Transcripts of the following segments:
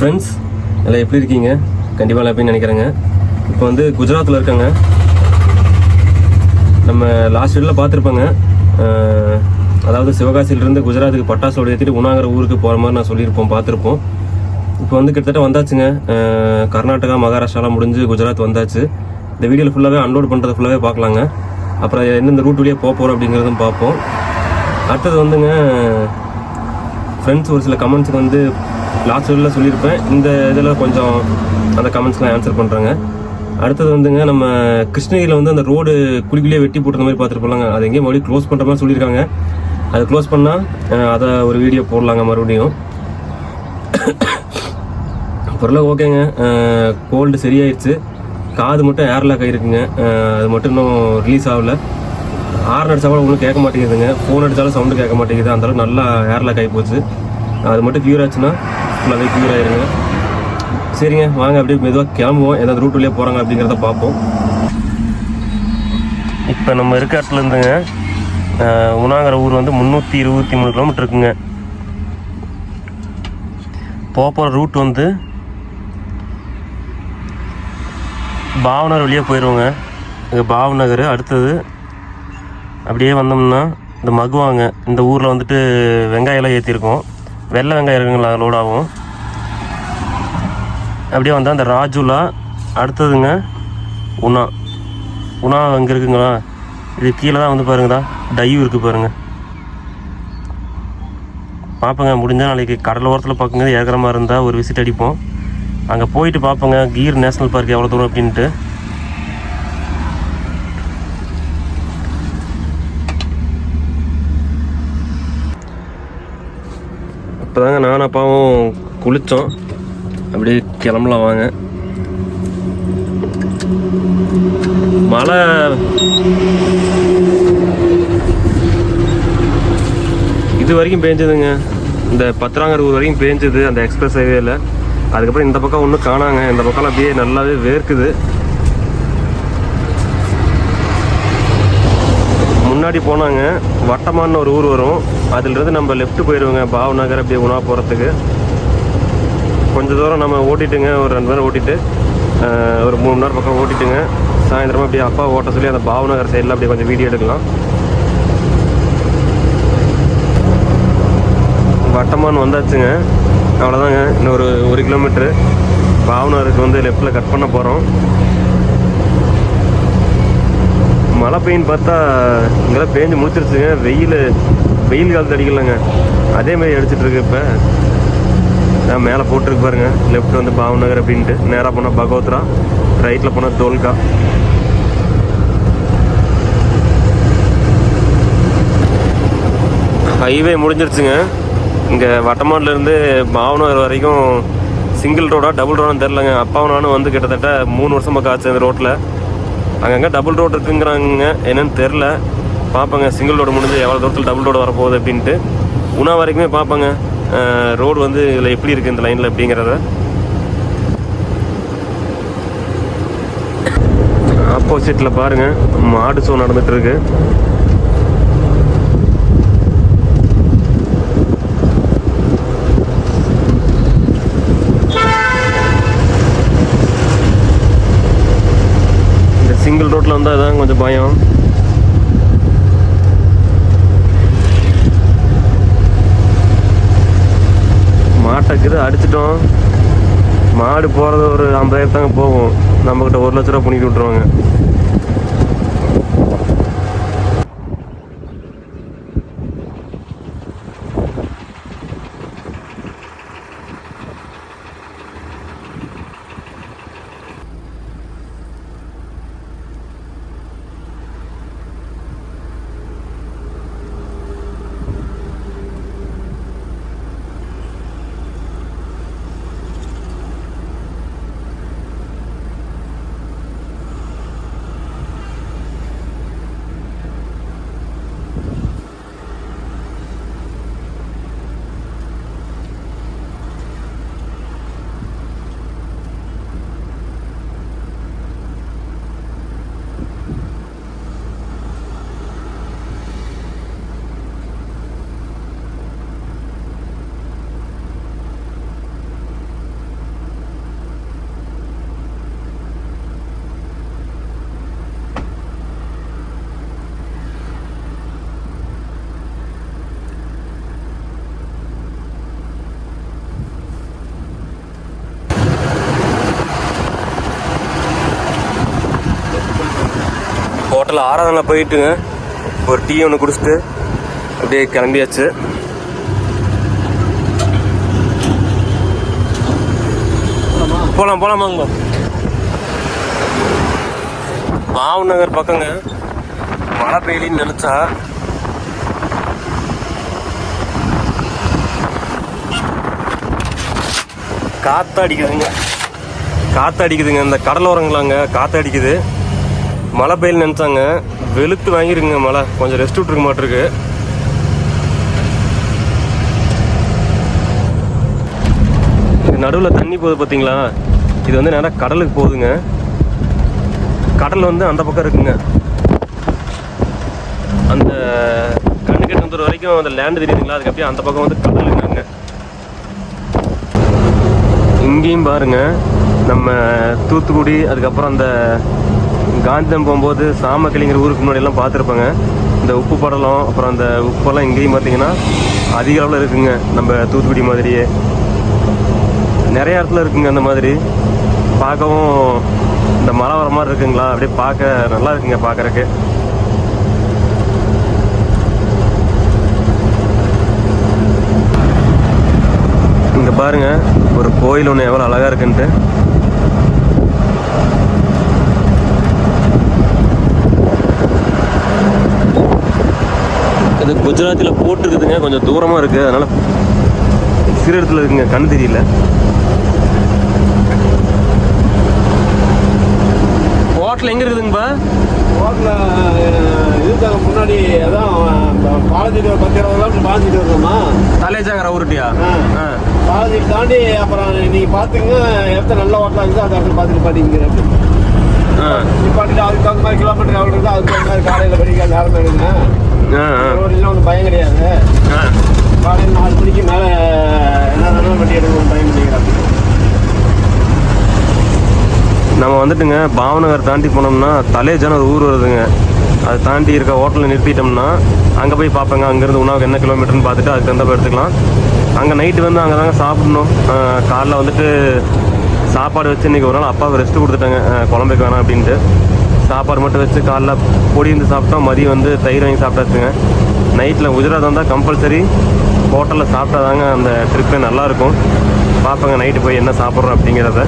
Friends எல்லாம் எப்படி இருக்கீங்க? கண்டிப்பாக நல்லா எப்படின்னு நினைக்கிறேங்க. இப்போ வந்து குஜராத்தில் இருக்காங்க. நம்ம லாஸ்ட் வீடில் பார்த்துருப்பாங்க. அதாவது சிவகாசியிலிருந்து குஜராத்துக்கு பட்டாசோடு ஏற்றிட்டு உணாங்கிற ஊருக்கு போகிற மாதிரி நான் சொல்லியிருப்போம் பார்த்துருப்போம். இப்போ வந்து கிட்டத்தட்ட வந்தாச்சுங்க. கர்நாடகா மகாராஷ்டிராலாம் முடிஞ்சு குஜராத் வந்தாச்சு. இந்த வீடியோவில் ஃபுல்லாகவே அன்லோட் பண்ணுறது ஃபுல்லாகவே பார்க்கலாங்க. அப்புறம் எந்தெந்த ரூட் வழியாக போக போகிறோம் அப்படிங்கிறதும் பார்ப்போம். அடுத்தது வந்துங்க ஃப்ரெண்ட்ஸ் ஒரு சில கமெண்ட்ஸுக்கு வந்து லாஸ்ட் வீடியோவில் சொல்லியிருப்பேன். இந்த இதில் கொஞ்சம் அந்த கமெண்ட்ஸ்லாம் ஆன்சர் பண்ணுறாங்க அடுத்தது வந்துங்க நம்ம கிருஷ்ணகிரியில் வந்து அந்த ரோடு குழிக்குள்ளேயே வெட்டி போட்டுற மாதிரி பார்த்துருப்போம்லாங்க. அது எங்கேயும் மறுபடியும் க்ளோஸ் பண்ணுற மாதிரி சொல்லியிருக்காங்க. அதை க்ளோஸ் பண்ணால் அதை ஒரு வீடியோ போடலாங்க மறுபடியும். பொருளாக ஓகேங்க. கோல்டு சரியாயிடுச்சு காது மட்டும் ஏர்லாக் ஆகிருக்குங்க அது மட்டும் இன்னும் ரிலீஸ் ஆகல. ஹார்ன் அடிச்சா கூட ஒன்றும் கேட்க மாட்டேங்குதுங்க. ஃபோன் அடித்தாலும் சவுண்டு கேட்க மாட்டேங்குது. அந்த அளவுக்கு நல்லா ஏர்லாக் ஆகி போச்சு. அது மட்டும் க்யூர் ஆச்சுன்னா ஃபுல்லாகவே க்யூர் ஆயிருங்க. சரிங்க வாங்க அப்படியே மெதுவாக கிளம்புவோம். எதாவது ரூட் வழியாக போகிறாங்க அப்படிங்கிறத பார்ப்போம். இப்போ நம்ம இருக்க இடத்துல இருந்துங்க உணாங்கிற ஊர் வந்து முந்நூற்றி இருபத்தி மூணு கிலோமீட்டர் இருக்குங்க. போக போகிற ரூட் வந்து பாவநகர் வழியாக போயிடுவோங்க இங்கே பாவநகர் அடுத்தது அப்படியே வந்தோம்னா இந்த மகுவாங்க. இந்த ஊரில் வந்துட்டு வெங்காயம்லாம் ஏற்றிருக்கோம் வெள்ளை வெங்காயம் இருக்குங்களா லோடாகவும் அப்படியே வந்தால் அந்த ராஜுலா அடுத்ததுங்க உணா. உணா அங்கே இருக்குங்களா? இது கீழே தான் வந்து பாருங்கதா டைவ் இருக்குது பாருங்கள் பார்ப்போங்க முடிஞ்சால் நாளைக்கு கடல் ஓரத்தில் பார்க்குங்க ஏற்கிற மாதிரி இருந்தால் ஒரு விசிட் அடிப்போம். அங்கே போயிட்டு பார்ப்போங்க கீர் நேஷ்னல் பார்க் எவ்வளோ தூரம் அப்படின்ட்டு. இப்போதாங்க நானும் அப்பாவும் குளித்தோம் அப்படியே கிளம்பலாம் வாங்க. மழை இது வரைக்கும் பேஞ்சதுங்க. இந்த பத்திராங்கர் ஊர் வரைக்கும் பேஞ்சது அந்த எக்ஸ்பிரஸ் ஹைவேல. அதுக்கப்புறம் இந்த பக்கம் ஒன்றும் காணாங்க. இந்த பக்கம்லாம் அப்படியே நல்லாவே வேர்க்குது. முன்னாடி போனாங்க. வட்டமான ஒரு ஊர் வரும். அதுலேருந்து நம்ம லெஃப்ட் போயிடுவோங்க பாவநகர் அப்படியே உணா போகிறதுக்கு கொஞ்சம் தூரம் நம்ம ஓட்டிட்டுங்க. ஒரு ரெண்டு நேரம் ஓட்டிட்டு ஒரு மூணு நேரம் பக்கம் ஓட்டிட்டுங்க. சாயந்தரமாக அப்படியே அப்பா ஓட்ட சொல்லி அந்த பாவநகர் சைடில் அப்படியே கொஞ்சம் வீடியோ எடுக்கலாம். வட்டமான் வந்தாச்சுங்க. அவ்வளோதாங்க இன்னும் ஒரு ஒரு கிலோமீட்ரு பாவனருக்கு வந்து லெஃப்டில் கட் பண்ண போகிறோம் மழை பெய்யுன்னு பார்த்தா இங்கெல்லாம் பேஞ்சு முடிச்சிருச்சுங்க வெயில் வெயில் காலத்து அடிக்கலங்க. அதே மாதிரி அடிச்சிட்டு இருக்கு இப்போ. நான் மேலே போட்டிருக்கு பாருங்க. லெஃப்ட் வந்து பாவநகர் அப்படின்ட்டு. நேராக போனால் பகவத்ரா ரைட்டில் போனால் தோல்கா. ஹைவே முடிஞ்சிருச்சுங்க. இங்கே வட்டமாடிலேருந்து பாவநகர் வரைக்கும் சிங்கிள் ரோடா டபுள் ரோடான்னு தெரிலங்க அப்பாவும் நானும் வந்து கிட்டத்தட்ட மூணு வருஷமாக காய்ச்சு அந்த ரோட்டில் அங்கங்கே டபுள் ரோடு இருக்குங்கிறாங்க. என்னன்னு தெரில பார்ப்போங்க சிங்கிள் ரோடு முடிஞ்சு எவ்வளோ தூரத்தில் டபுள் ரோடு வரப்போகுது அப்படின்ட்டு. உணா வரைக்குமே பார்ப்பேங்க ரோடு வந்து இதில் எப்படி இருக்குது இந்த லைனில் அப்படிங்கிறத. ஆப்போசிட்டில் பாருங்கள் மாடு ஷோ நடந்துட்டு சிங்கிள் ரோட்டில் வந்தால் தான் கொஞ்சம் பயம். மாட்டக்குது அடிச்சிட்டோம். மாடு போகிறது ஒரு ஐம்பதாயிரத்தாங்க போகும். நம்மக்கிட்ட ஒரு லட்ச ரூபா பண்ணிட்டு விட்ருவாங்க ஹோட்டலில் ஆராதனை போயிட்டுங்க. ஒரு டீ ஒன்று குடிச்சிட்டு அப்படியே கிளம்பியாச்சு. போகலாம் போகலாமாங்க மாவு நகர் பக்கங்க. மழை பெய்யலின்னு நினச்சா. காற்று அடிக்குதுங்க காற்று அடிக்குதுங்க இந்த கடலோரங்களாங்க காற்று அடிக்குது மழை பெயில் நினச்சாங்க. வெளுத்து வாங்கிருங்க மழை. கொஞ்சம் ரெஸ்ட் விட்டுருக்க மாட்டிருக்கு. நடுவில் தண்ணி போகுது பார்த்தீங்களா இது வந்து நேராக கடலுக்கு போகுதுங்க. கடல் வந்து அந்த பக்கம் இருக்குங்க. அந்த கண்ணு கெட்டு வரைக்கும் அந்த லேண்டு தெரியுதுங்களா? அதுக்கு அப்படியே அந்த பக்கம் வந்து கடல் இருக்காங்க. இங்கேயும் பாருங்க. நம்ம தூத்துக்குடி அதுக்கப்புறம் அந்த காந்திதம் போகும்போது சாமக்கிளிங்கிற ஊருக்கு முன்னாடி எல்லாம் பார்த்துருப்பாங்க. இந்த உப்பு படலம் அப்புறம் அந்த உப்பெல்லாம் இங்கேயும் பார்த்தீங்கன்னா அதிக அளவில் இருக்குங்க. நம்ம தூத்துக்குடி மாதிரியே. நிறைய இடத்துல இருக்குங்க அந்த மாதிரி. பார்க்கவும் இந்த மழை வர மாதிரி இருக்குங்களா? அப்படியே பார்க்க நல்லா இருக்குங்க பார்க்கறக்கு. இங்கே பாருங்க ஒரு கோயில் ஒன்று எவ்வளோ அழகாக இருக்குன்ட்டு. குஜராத்தில் போட்டிருக்குதுங்க. கொஞ்சம் தூரமா இருக்கு. அதனால சிறு இடத்துல இருக்குங்க கண்ணு தெரியல. ஹோட்டல் எங்க இருக்குதுங்கப்பா? ஹோட்டலில் இருக்காங்க. முன்னாடி அதான் பாலத்தீட்டு ஒரு பத்து இருபது கிலோமீட்டர் பாலத்தீட்டு இருக்கோமா? தலைஜாகர உருட்டியா ஆ. பாலத்தீட்டு தாண்டி அப்புறம் நீங்கள் பார்த்துங்க இடத்த நல்ல ஹோட்டலாக இருக்குது. அந்த இடத்துல பார்த்துட்டு ஆ. நிப்பாட்டிட்டு அதுக்கு தகுந்த மாதிரி கிலோமீட்டர் எவ்வளோ இருக்குது அதுக்கு தகுந்த மாதிரி காலையில் படிக்க நேரம் எடுங்க. ஆ ரோடெல்லாம் ஒன்றும் பயம் கிடையாது. ஆ. காலையில் நாலு மணிக்கு மேலே என்ன வேணாலும் வண்டி எடுக்க பயம் பண்ணிக்கிறாங்க நம்ம வந்துட்டுங்க பாவநகர் தாண்டி போனோம்னா தலேஜான ஒரு ஊர் வருதுங்க. அதை தாண்டி இருக்க ஹோட்டலில் நிறுத்திட்டோம்னா அங்கே போய் பார்ப்பேங்க. அங்கேருந்து உணவுக்கு என்ன கிலோமீட்டர்னு பார்த்துட்டு அதுக்கு தகுந்த எடுத்துக்கலாம். அங்கே நைட்டு வந்து அங்கே தாங்க சாப்பிடணும். காலைல வந்துட்டு சாப்பாடு வச்சு இன்றைக்கி ஒரு நாள் அப்பாவுக்கு ரெஸ்ட் கொடுத்துட்டாங்க. குழம்புக்கு வேணாம் அப்படின்ட்டு. சாப்பாடு மட்டும் வச்சு காலைல பொடி இருந்து சாப்பிட்டோம் மதியம் வந்து தயிர் வாங்கி சாப்பிட்டாச்சுங்க நைட்டில் குஜராத் வந்தால் கம்பல்சரி ஹோட்டலில் சாப்பிட்டா தாங்க அந்த ட்ரிப்பே நல்லாயிருக்கும் பார்ப்பங்க நைட்டு போய் என்ன சாப்பிட்றோம் அப்படிங்கிறத.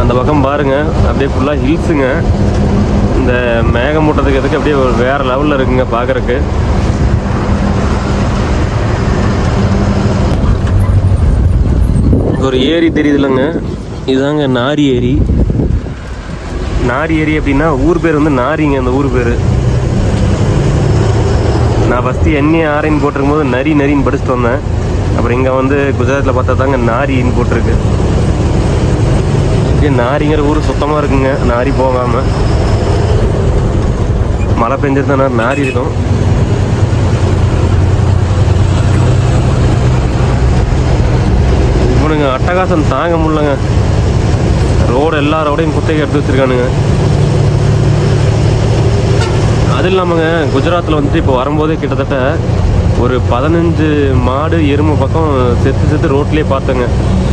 அந்த பக்கம் பாருங்க அப்படியே ஃபுல்லாக ஹில்ஸுங்க இந்த மேகமூட்டத்துக்கு எதுக்கு அப்படியே ஒரு வேறு லெவலில் இருக்குங்க பார்க்கறக்கு ஒரு ஏரி தெரியுதுல்லங்க இதுதாங்க நாரி ஏரி. நாரி ஏரி அப்படின்னா ஊர் பேர் வந்து நாரிங்க அந்த ஊர் பேர். நான் ஃபஸ்ட்டு எண்ணெய் ஆரைன்னு போட்டிருக்கும் போது நரி நரின்னு படிச்சுட்டு வந்தேன். அப்புறம் இங்கே வந்து குஜராத்தில் பார்த்தா தாங்க நாரின்னு போட்டிருக்கு. இங்கே நாரிங்கிற ஊர் சுத்தமாக இருக்குங்க நாரி போகாமல் மழை பெஞ்சிருந்தா நாரி இருக்கும். இவனுங்க அட்டகாசம் தாங்க முடியலங்க. போகிற எல்லாரோடையும் குத்தகை எடுத்து வச்சுருக்கானுங்க. அது இல்லாமங்க குஜராத்தில் வந்துட்டு இப்போ வரும்போதே கிட்டத்தட்ட ஒரு பதினஞ்சு மாடு எறும்பு பக்கம் செத்து செத்து ரோட்லேயே பார்த்தேங்க.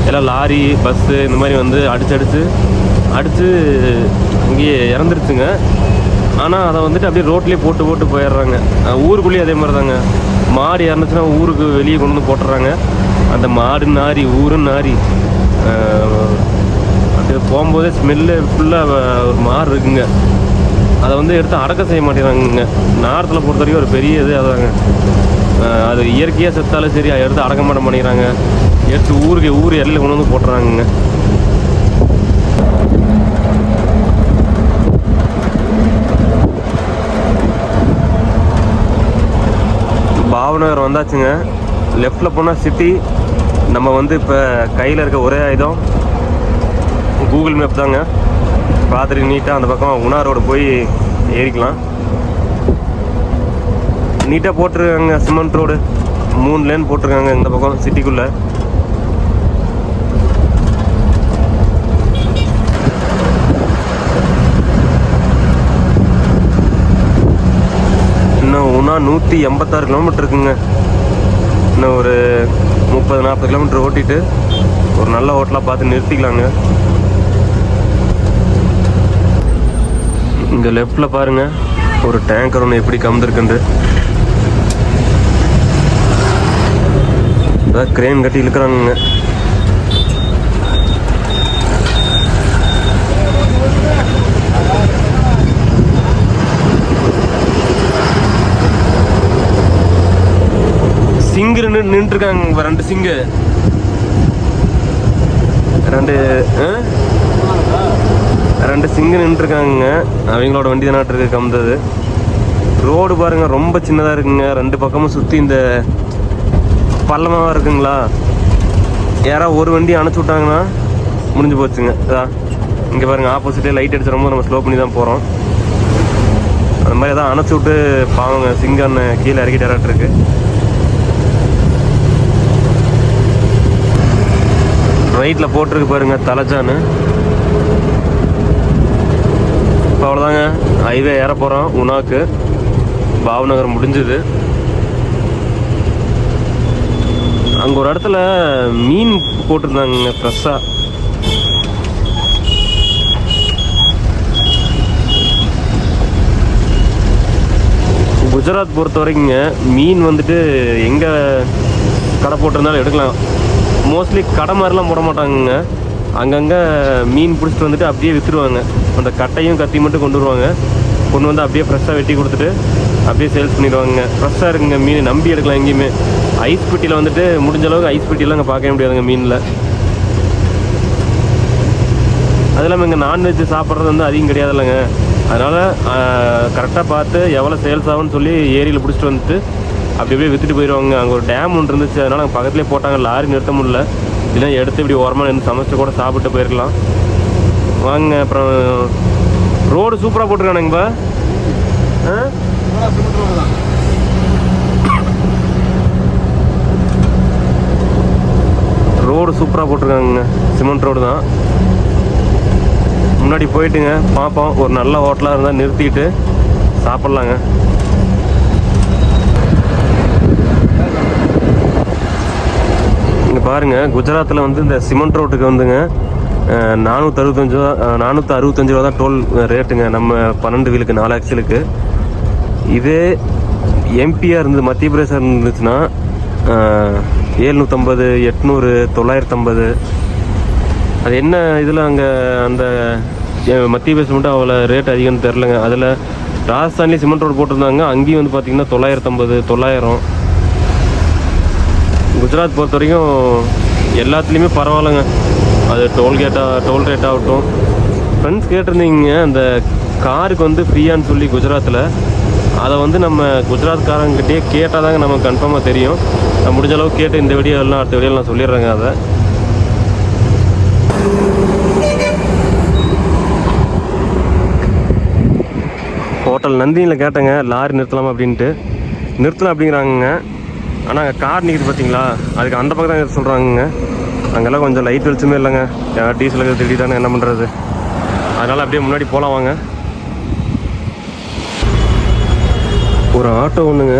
எல்லாம் லாரி பஸ்ஸு இந்த மாதிரி வந்து அடிச்சு அடித்து அடித்து அங்கேயே இறந்துருச்சுங்க. ஆனால் அதை வந்துட்டு அப்படியே ரோட்லேயே போட்டு போட்டு போயிடுறாங்க. ஊருக்குள்ளேயே அதே மாதிரி தாங்க மாடு இறந்துச்சுன்னா ஊருக்கு வெளியே கொண்டு வந்து போட்டுறாங்க. அந்த மாடு நாரி ஊரும் நாரி அஹ் போகும்போதே ஸ்மெல்லு ஃபுல்லாக ஒரு மாறு இருக்குங்க. அதை வந்து எடுத்து அடக்கம் செய்ய மாட்டேங்கிறாங்க நாரத்தில் பொறுத்த வரைக்கும் ஒரு பெரிய இது அதாங்க. அது இயற்கையாக செத்தாலும் சரி அதை எடுத்து அடக்க மாட்ட மாட்டேங்கிறாங்க. எடுத்து ஊருக்கு ஊர் எல்லையில் கொண்டு வந்து போட்டுறாங்கங்க. பாவநகர் வந்தாச்சுங்க. லெஃப்டில் போனால் சிட்டி நம்ம வந்து இப்போ கையில் இருக்க ஒரே ஆயுதம் கூகுள் மேப் தாங்க. பார்த்துட்டு நீட்டாக அந்த பக்கம் உணா ரோடு போய் ஏறிக்கலாம். நீட்டாக போட்டிருக்காங்க சிமெண்ட் ரோடு. மூணு லேன் போட்டிருக்காங்க இந்த பக்கம் சிட்டிக்குள்ளே இன்னும் உணா நூற்றி எண்பத்தாறு கிலோமீட்டர் இருக்குங்க. இன்னும் ஒரு முப்பது நாற்பது கிலோமீட்டர் ஓட்டிட்டு ஒரு நல்ல ஹோட்டலாக பார்த்து நிறுத்திக்கலாங்க. இங்கே லெஃப்டில் பாருங்க. ஒரு டேங்கர் ஒன்று எப்படி கம்ந்துருக்குண்டு அதான் கிரேன் கட்டி இழுக்கிறாங்க சிங்கு நின்று இருக்காங்க ரெண்டு சிங்கு. ரெண்டு ஆ? ரெண்டு சிங்கு நின்றுருக்காங்க அவங்களோட வண்டி தான் இருக்கு ரோடு பாருங்க ரொம்ப சின்னதாக இருக்குங்க. ரெண்டு பக்கமும் சுற்றி இந்த பள்ளமாக இருக்குங்களா? யாராவது ஒரு வண்டி அணைச்சி விட்டாங்கன்னா முடிஞ்சு போச்சுங்க. இதா இங்கே பாருங்க ஆப்போசிட்டே லைட் அடிச்சு ரொம்ப நம்ம ஸ்லோ பண்ணி தான் போகிறோம் அந்த மாதிரி ஏதாவது அணைச்சி விட்டு பாவங்க சிங்கன் கீழே இறக்கிட்டு இருக்கு. ரைட்டில் போட்டிருக்கு பாருங்க தலைச்சான்னு இப்போ அவ்வளோதாங்க ஹைவே ஏற போகிறோம் உனாக்கு பாவநகர் முடிஞ்சுது. அங்கே ஒரு இடத்துல மீன் போட்டிருந்தாங்க ஃப்ரெஷ்ஷாக குஜராத் பொறுத்த வரைக்குங்க மீன் வந்துட்டு எங்கே கடை போட்டிருந்தாலும் எடுக்கலாம். மோஸ்ட்லி கடை மாதிரிலாம் போட மாட்டாங்கங்க. அங்கங்கே மீன் பிடிச்சிட்டு வந்துட்டு அப்படியே விற்றுருவாங்க அந்த கட்டையும் கத்தி மட்டும் கொண்டு வருவாங்க. கொண்டு வந்து அப்படியே ஃப்ரெஷ்ஷாக வெட்டி கொடுத்துட்டு அப்படியே சேல்ஸ் பண்ணிடுவாங்க ஃப்ரெஷ்ஷாக இருக்குங்க மீன். நம்பி எடுக்கலாம் எங்கேயுமே. ஐஸ் பெட்டியில் வந்துட்டு முடிஞ்ச அளவுக்கு ஐஸ் பெட்டியெல்லாம் அங்கே பார்க்கவே முடியாதுங்க மீனில். அது இல்லாமல் இங்கே நான்வெஜ் சாப்பிட்றது வந்து அதிகம் கிடையாது இல்லைங்க அதனால் கரெக்டாக பார்த்து எவ்வளோ சேல்ஸ் ஆகும்னு சொல்லி ஏரியில் பிடிச்சிட்டு வந்துட்டு அப்படி அப்படியே விற்றுட்டு போயிடுவாங்க அங்கே ஒரு டேம் ஒன்று இருந்துச்சு. அதனால் அங்கே பக்கத்துலேயே போட்டாங்க. லாரி நிறுத்த முடியல. இல்லைன்னா எடுத்து இப்படி ஓரமாக நின்று சமைச்சு கூட சாப்பிட்டு போயிருக்கலாம். வாங்க அப்புறம் ரோடு சூப்பராக போட்டிருக்கானுங்கப்பா ஆ? ரோடு சூப்பராக போட்டிருக்காங்க சிமெண்ட் ரோடு தான். முன்னாடி போயிட்டுங்க பார்ப்போம் ஒரு நல்ல ஹோட்டலாக இருந்தால் நிறுத்திட்டு சாப்பிட்லாங்க. இங்கே பாருங்கள் குஜராத்தில் வந்து இந்த சிமெண்ட் ரோட்டுக்கு வந்துங்க. நானூற்றி அறுபத்தஞ்சு ரூபா நானூற்றி அறுபத்தஞ்சு ரூபா தான் டோல் ரேட்டுங்க நம்ம பன்னெண்டு வீலுக்கு நாலு ஆக்சிலுக்கு இதே எம்பியாக இருந்து மத்திய பிரதேசம் இருந்துச்சுன்னா ஏழ்நூற்றம்பது எட்நூறு தொள்ளாயிரத்தம்பது. அது என்ன இதில் அங்கே அந்த மத்திய பிரதேசம் மட்டும் அவ்வளோ ரேட் அதிகம்னு தெரிலங்க அதில் ராஜஸ்தான்லேயும் சிமெண்ட் ரோடு போட்டிருந்தாங்க. அங்கேயும் வந்து பார்த்திங்கன்னா தொள்ளாயிரத்தம்பது தொள்ளாயிரம். குஜராத் பொறுத்த வரைக்கும் எல்லாத்துலேயுமே பரவாயில்லைங்க. அது டோல்கேட்டாக டோல் ரேட் ஆகட்டும். ஃப்ரெண்ட்ஸ் கேட்டிருந்தீங்க அந்த காருக்கு வந்து ஃப்ரீயான்னு சொல்லி குஜராத்தில் அதை வந்து நம்ம குஜராத்காரங்கிட்டே கேட்டால் தாங்க நமக்கு கன்ஃபார்மாக தெரியும். நான் முடிஞ்ச அளவுக்கு கேட்டு இந்த வீடியோ எல்லாம் அடுத்த வீடியோ நான் சொல்லிடுறேங்க அதை. ஹோட்டல் நந்தினியில் கேட்டேங்க லாரி நிறுத்தலாமா அப்படின்ட்டு. நிறுத்தலாம் அப்படிங்கிறாங்கங்க. ஆனால் கார் நிற்கிது பார்த்தீங்களா அதுக்கு அந்த பக்கம் தான் சொல்கிறாங்கங்க அங்கெல்லாம் கொஞ்சம் லைட் வெளிச்சமே இல்லைங்க. யார் டீசலுக்கு திடீர்னு என்ன பண்ணுறது அதனால் அப்படியே முன்னாடி போகலாம் வாங்க. ஒரு ஆட்டோ ஒன்றுங்க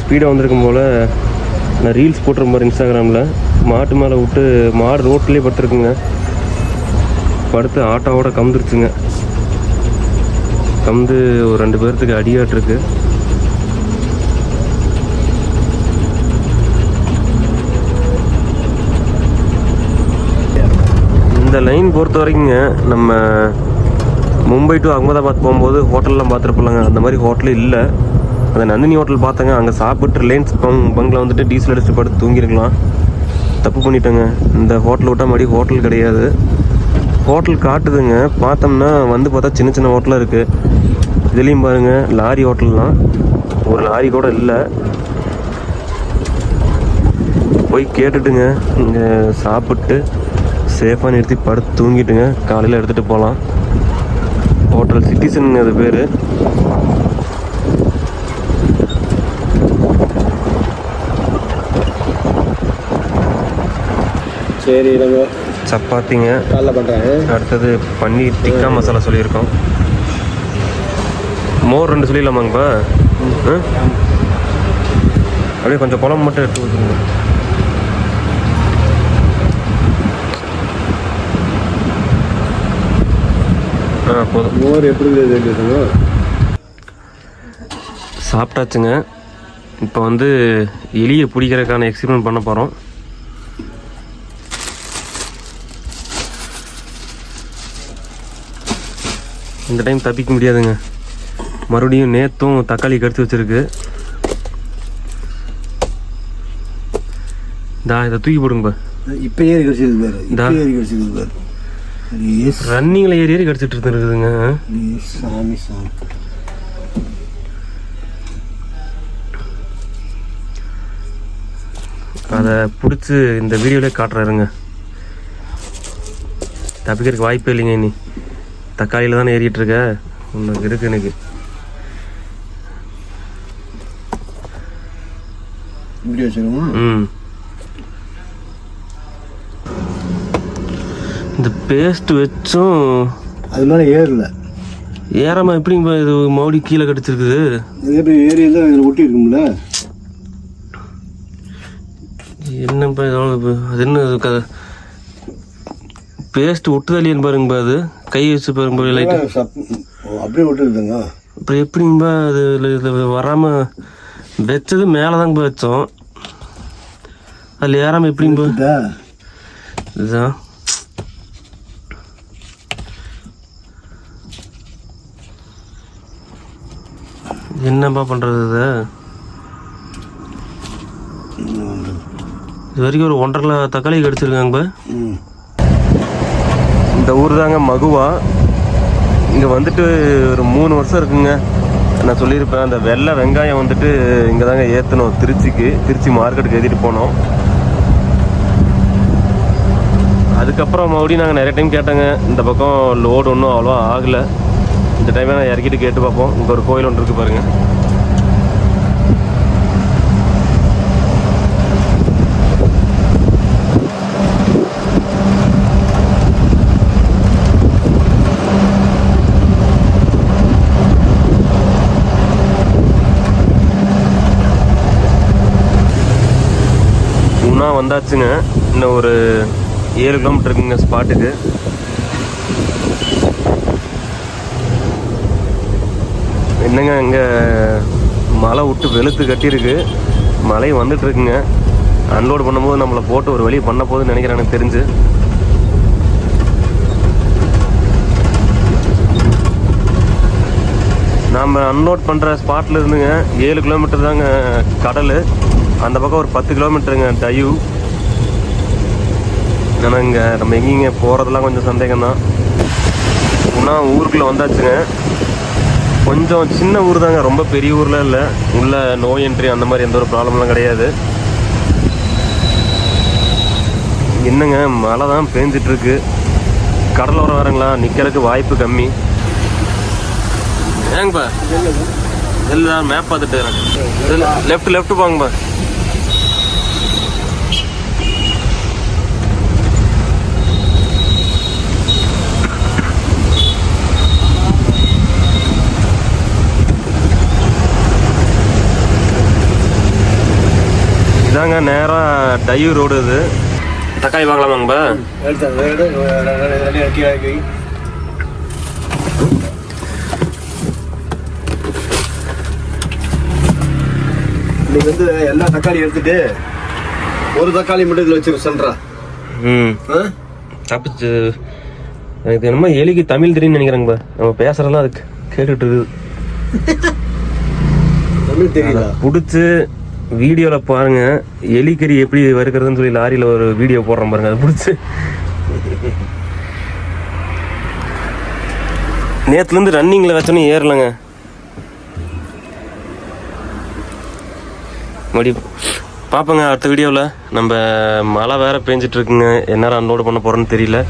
ஸ்பீடாக வந்திருக்கும் போல் நான் ரீல்ஸ் போட்டிருப்பார் இன்ஸ்டாகிராமில் மாட்டு மேலே விட்டு மாடு ரோட்லேயே படுத்துருக்குங்க. படுத்து ஆட்டோவோட கம்ந்துருச்சுங்க. கம்ந்து ஒரு ரெண்டு பேர்த்துக்கு அடியாட்டிருக்கு. இந்த லைன் பொறுத்த வரைக்குங்க நம்ம மும்பை டு அகமதாபாத் போகும்போது ஹோட்டல்லாம் பார்த்துருப்போம்லங்க. அந்த மாதிரி ஹோட்டல் இல்லை. அந்த நந்தினி ஹோட்டல் பார்த்தங்க. அங்கே சாப்பிட்டு ரிலையன்ஸ் பங் பங்கில் வந்துட்டு டீசல் அடிச்சுட்டு படுத்து தூங்கிருக்கலாம். தப்பு பண்ணிட்டேங்க. இந்த ஹோட்டல் விட்டால் மறுபடி ஹோட்டல் கிடையாது. ஹோட்டல் காட்டுதுங்க. பார்த்தோம்னா வந்து பார்த்தா சின்ன சின்ன ஹோட்டலாக இருக்குது இதுலேயும் பாருங்கள் லாரி ஹோட்டல்லாம். ஒரு லாரி கூட இல்லை. போய் கேட்டுட்டுங்க. இங்கே சாப்பிட்டு சேஃபாக நிறுத்தி படுத்து தூங்கிட்டுங்க. காலையில் எடுத்துகிட்டு போகலாம் ஹோட்டல் சிட்டிசன் அது பேர். சரி சப்பாத்திங்க. அடுத்தது பன்னீர் டிக்கா மசாலா சொல்லியிருக்கோம். மோர் ரெண்டு சொல்லிடலாமாங்கப்பா? அப்படியே கொஞ்சம் குழம்பு மட்டும் எடுத்து ஊற்றுங்க போதும். மோர் எப்படி சாப்பிட்டாச்சுங்க. இப்போ வந்து எலியை பிடிக்கிறதுக்கான எக்ஸ்பெரிமெண்ட் பண்ண போகிறோம் இந்த டைம் தப்பிக்க முடியாதுங்க. மறுபடியும் நேத்தும் தக்காளி கடிச்சு வச்சிருக்கு. தா இதை தூக்கி போடுங்க இப்போ ஏறி கடிச்சிருக்கு பாரு. இந்தா. இப்போ ஏறி கடிச்சிருக்கு ரன்னிங்கில் ஏறி ஏறி கடிச்சிட்டு இருந்துருக்குதுங்க சாமி சாமி. அதை பிடிச்சி இந்த வீடியோவிலே காட்டுறாருங்க. தப்பிக்கிறதுக்கு வாய்ப்பே இல்லைங்க இனி. தக்காளியில் தானே ஏறிட்டு இருக்க? உனக்கு இருக்கு எனக்கு. வச்சுக்கோமா ம். இந்த பேஸ்ட் வச்சும் அது மேலே ஏறல. ஏறாம எப்படிங்க இது மறுபடி கீழே கடிச்சிருக்குது? இது எப்படி ஏறி இருந்தால் அதில் ஒட்டி இருக்கும்ல என்னப்பா இதோட இது- அது என்ன இது க பேஸ்ட் ஒட்டுதலியன்னு பாருங்கப்பா அது. கை வச்சு பாருங்க லைட்டாக அப்படியே விட்டுருதுங்க அப்புறம் எப்படிங்கப்பா அது இதில் வராமல் வச்சது மேலே தாங்க வச்சோம். அதில் ஏறாமல் எப்படிங்கப்பா இதா இதுதான். என்னப்பா பண்ணுறது இது? இது வரைக்கும் ஒரு ஒன்றரை கிலோ தக்காளி கிடச்சிருக்காங்கப்பா இந்த ஊர் தாங்க மகுவா. இங்கே வந்துட்டு ஒரு மூணு வருஷம் இருக்குங்க. நான் சொல்லியிருப்பேன் அந்த வெள்ளை வெங்காயம் வந்துட்டு இங்கே தாங்க ஏற்றணும் திருச்சிக்கு. திருச்சி மார்க்கெட்டுக்கு ஏற்றிட்டு போனோம். அதுக்கப்புறம் மறுபடியும் நாங்கள் நிறைய டைம் கேட்டோங்க. இந்த பக்கம் லோடு ஒன்றும் அவ்வளோவா ஆகலை. இந்த டைமே நான் இறக்கிட்டு கேட்டு பார்ப்போம். இங்கே ஒரு கோயில் ஒன்று இருக்குது பாருங்கள் வந்தாச்சுங்க. இன்னும் ஒரு ஏழு கிலோமீட்டர் இருக்குங்க ஸ்பாட்டுக்கு என்னங்க இங்கே மழை விட்டு வெளுத்து கட்டியிருக்கு. மழை வந்துட்டுருக்குங்க. அன்லோடு பண்ணும்போது நம்மளை போட்டு ஒரு வழி பண்ண போகுதுன்னு நினைக்கிறேன் எனக்கு தெரிஞ்சு. நாம் அன்லோட் பண்ணுற ஸ்பாட்டில் இருந்துங்க. ஏழு கிலோமீட்டர் தாங்க கடல். அந்த பக்கம் ஒரு பத்து கிலோமீட்டருங்க டயூ ஆனால் இங்கே நம்ம எங்கேங்க போகிறதெல்லாம் கொஞ்சம் சந்தேகம் தான் இன்னும் ஊருக்குள்ளே வந்தாச்சுங்க. கொஞ்சம் சின்ன ஊர் தாங்க ரொம்ப பெரிய ஊரில் இல்லை. உள்ள நோய் என்ட்ரி அந்த மாதிரி எந்த ஒரு ப்ராப்ளம்லாம் கிடையாது. என்னங்க மழை தான் பேஞ்சிட்ருக்கு. கடலோரம் வரங்களா நிற்கிறதுக்கு வாய்ப்பு கம்மி. ஏங்கப்பா? இல்லை மேப் பார்த்துட்டு லெஃப்ட் லெஃப்ட் போங்கப்பா. இதாங்க நேராக டையூ ரோடு இது. தக்காளி பார்க்கலாமாங்கப்பா இன்னைக்கு வந்து எல்லா தக்காளி எடுத்துட்டு ஒரு தக்காளி மட்டும் இதில் வச்சிரு சொல்றா. ம். தப்பிச்சு. எனக்கு என்னமோ எலிக்கு தமிழ் தெரியும்னு நினைக்கிறேங்கப்பா நம்ம பேசுறதெல்லாம் அதுக்கு கேட்டுட்டு இருக்குது. தமிழ் தெரியுதா? பிடிச்சி வீடியோவில் பாருங்கள் எலிக்கறி எப்படி வறுக்கிறதுன்னு சொல்லி லாரியில் ஒரு வீடியோ போடுறோம் பாருங்க அதை பிடிச்சி. நேற்றுலேருந்து ரன்னிங்கில் வச்சோன்னே ஏறலைங்க. மறுபடி பார்ப்போங்க அடுத்த வீடியோவில் நம்ம மழை வேற பேஞ்சிட்ருக்குங்க. எந்நேரம் அன்லோடு பண்ண போகிறோன்னு தெரியல.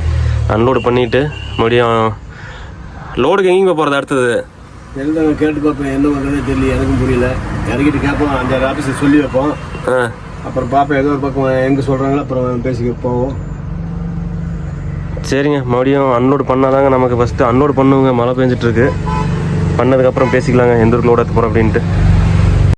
அன்லோடு பண்ணிட்டு மறுபடியும் லோடுக்கு எங்கேயும் போகிறது அடுத்தது? எழுதாங்க கேட்டு பார்ப்பேன் என்ன பண்ணுறதே தெரியல எனக்கும் புரியல. இறக்கிட்டு கேட்போம் அஞ்சாறு ஆஃபீஸில் சொல்லி வைப்போம். அப்புறம் பார்ப்பேன் ஏதோ ஒரு பக்கம் எங்கே சொல்கிறாங்களோ அப்புறம் பேசிக்க போவோம். சரிங்க மறுபடியும் அன்லோடு பண்ணாதாங்க நமக்கு ஃபஸ்ட்டு அன்லோடு பண்ணுங்க மழை பெஞ்சிட்டு இருக்கு. பண்ணதுக்கப்புறம் பேசிக்கலாங்க எந்த ஒரு லோடு போகிறோம் அப்படின்ட்டு.